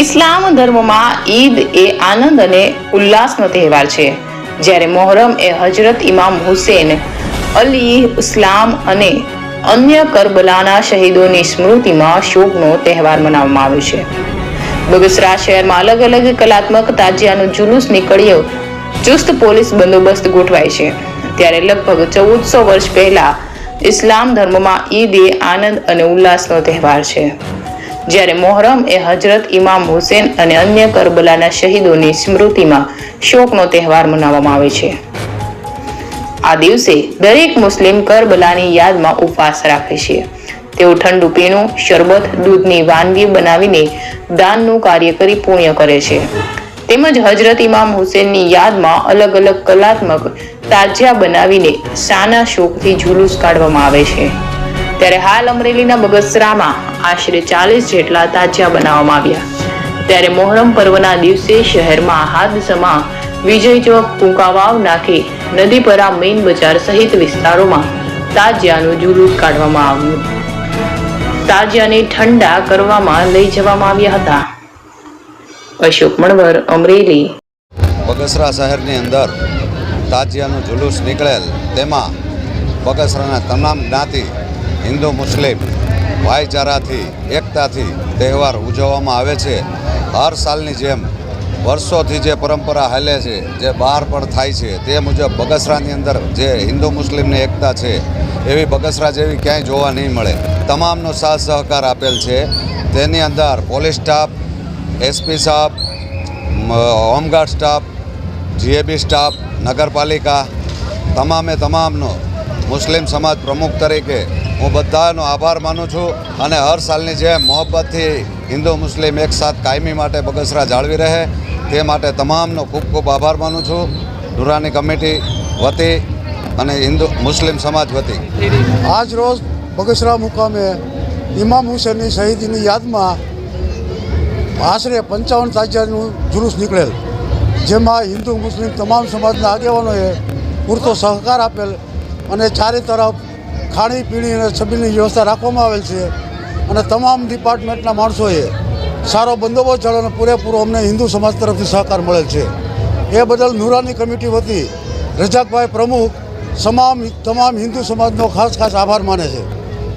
ઇસ્લામ ધર્મમાં ઈદ એ આનંદ અને ઉલ્લાસનો તહેવાર છે. જ્યારે મોહરમ એ હજરત ઇમામ હુસેન, અલી ઇસ્લામ અને અન્ય કરબલાના શહીદોની સ્મૃતિમાં શોકનો તહેવાર મનાવવામાં આવ્યો છે. બગસરા શહેરમાં અલગ અલગ કલાત્મક તાજિયાનું જુલુસ નીકળ્યો, ચુસ્ત પોલીસ બંદોબસ્ત ગોઠવાય છે. ત્યારે લગભગ ચૌદસો વર્ષ પહેલા ઇસ્લામ ધર્મમાં ઈદ એ આનંદ અને ઉલ્લાસનો તહેવાર છે. જ્યારે મોહરમ એ હજરત ઇમામ હુસેન અને અન્ય કરબલાના શહીદોની સ્મૃતિમાં શોકનો તહેવાર મનાવવામાં આવે છે. આ દિવસે દરેક મુસ્લિમ કરબલાની યાદમાં ઉપવાસ રાખે છે. તેઓ ઠંડુ પીણું, શરબત, દૂધની વાનગી બનાવીને દાનનું કાર્ય કરી પુણ્ય કરે છે. તેમજ હજરત ઇમામ હુસેનની યાદમાં અલગ અલગ કલાત્મક તાજિયા બનાવીને સાના શોકથી જુલુસ કાઢવામાં આવે છે. ત્યારે હાલ અમરેલીના બગસરામાં આશરે ચાલીસ જેટલા તાજિયા બનાવવામાં આવ્યા. ત્યારે મોહરમ પર્વના દિવસે શહેરમાં હાદસમાં વિજય ચોક કુંકાવાવ નાખી નદીપરા મેઇન બજાર સહિત વિસ્તારોમાં તાજિયાનું જુલુસ કાઢવામાં આવ્યું. તાજિયાને ઠંડા કરવામાં લઈ જવામાં આવ્યા હતા. અશોક મણવર, અમરેલી. બગસરા શહેરની અંદર તાજિયાનું જુલુસ નીકળેલ, તેમાં બગસરાના તમામ જ્ઞાતિ, હિન્દુ, મુસ્લિમ ભાઈચારાથી, એકતાથી તહેવાર ઉજવવામાં આવે છે. હર સાલની જેમ વર્ષોથી જે પરંપરા હાલે છે, જે બહાર પણ થાય છે, તે મુજબ બગસરાની અંદર જે હિન્દુ મુસ્લિમની એકતા છે, એવી બગસરા જેવી ક્યાંય જોવા નહીં મળે. તમામનો સાથ સહકાર આપેલ છે. તેની અંદર પોલીસ સ્ટાફ એસપી સાહેબ home guard staff GAB staff, નગરપાલિકા, તમામે તમામનો મુસ્લિમ સમાજ પ્રમુખ તરીકે હું બધાનો આભાર માનું છું અને હર સાલની જેમ મોહબ્બતથી હિન્દુ મુસ્લિમ એકસાથ કાયમી માટે બગસરા જાળવી રહે. તે માટે તમામનો ખૂબ ખૂબ આભાર માનું છું. ધુરાની કમિટી વતી અને હિન્દુ મુસ્લિમ સમાજ વતી. આજ રોજ બગસરા મુકામે ઇમામ હુસેનની શહીદીની યાદમાં આશરે પંચાવન તાજિયાનું જુલુસ નીકળેલ, જેમાં હિન્દુ મુસ્લિમ તમામ સમાજના આગેવાનોએ પૂરતો સહકાર આપેલ અને ચારે તરફ ખાણી પીણી અને છબીની વ્યવસ્થા રાખવામાં આવેલ છે અને તમામ ડિપાર્ટમેન્ટના માણસોએ સારો બંદોબસ્ત જાળવો અને પૂરેપૂરો અમને હિન્દુ સમાજ તરફથી સહકાર મળેલ છે. એ બદલ નુરાની કમિટી વતી રજાકભાઈ પ્રમુખ, તમામ તમામ હિન્દુ સમાજનો ખાસ ખાસ આભાર માને છે.